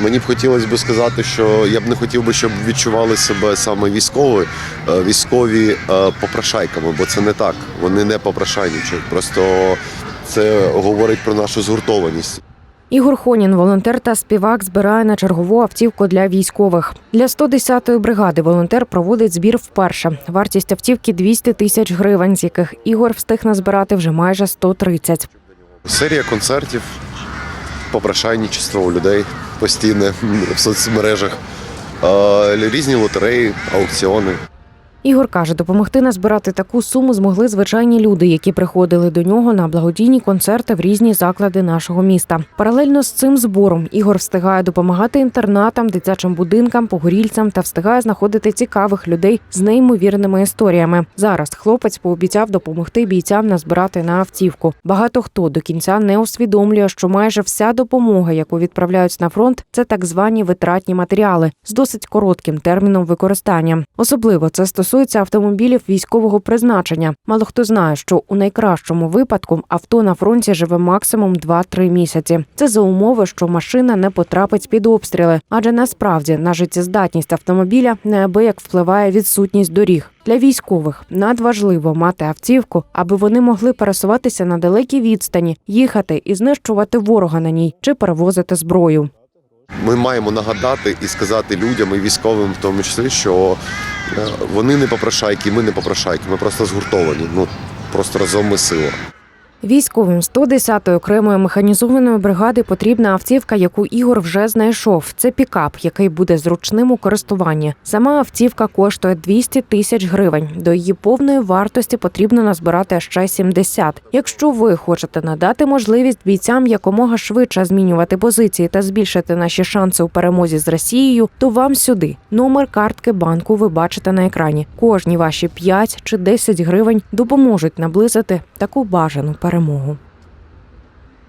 Мені б хотілося б сказати, що я б не хотів би, щоб відчували себе саме військові, е, військові е, попрошайками, бо це не так. Вони не попрошайничають. Просто це говорить про нашу згуртованість. Ігор Хонін, волонтер та співак, збирає на чергову автівку для військових. Для 110-ї бригади волонтер проводить збір вперше. Вартість автівки 200 тисяч гривень, з яких Ігор встиг назбирати вже майже 130. Серія концертів, попрошайничество у людей постійне в соцмережах, різні лотереї, аукціони. Ігор каже, допомогти назбирати таку суму змогли звичайні люди, які приходили до нього на благодійні концерти в різні заклади нашого міста. Паралельно з цим збором Ігор встигає допомагати інтернатам, дитячим будинкам, погорільцям та встигає знаходити цікавих людей з неймовірними історіями. Зараз хлопець пообіцяв допомогти бійцям назбирати на автівку. Багато хто до кінця не усвідомлює, що майже вся допомога, яку відправляють на фронт, це так звані витратні матеріали з досить коротким терміном використання. Особливо це стосується автомобілів військового призначення. Мало хто знає, що у найкращому випадку авто на фронті живе максимум 2-3 місяці. Це за умови, що машина не потрапить під обстріли, адже насправді на життєздатність автомобіля неабияк впливає відсутність доріг. Для військових надважливо мати автівку, аби вони могли пересуватися на далекій відстані, їхати і знищувати ворога на ній чи перевозити зброю. Ми маємо нагадати і сказати людям, і військовим, в тому числі, що вони не попрошайки, ми не попрошайки. Ми просто згуртовані. Ну просто разом ми сила. Військовим 110-ї окремої механізованої бригади потрібна автівка, яку Ігор вже знайшов. Це пікап, який буде зручним у користуванні. Сама автівка коштує 200 тисяч гривень. До її повної вартості потрібно назбирати ще 70. Якщо ви хочете надати можливість бійцям якомога швидше змінювати позиції та збільшити наші шанси у перемозі з Росією, то вам сюди. Номер картки банку ви бачите на екрані. Кожні ваші 5 чи 10 гривень допоможуть наблизити таку бажану перемогу.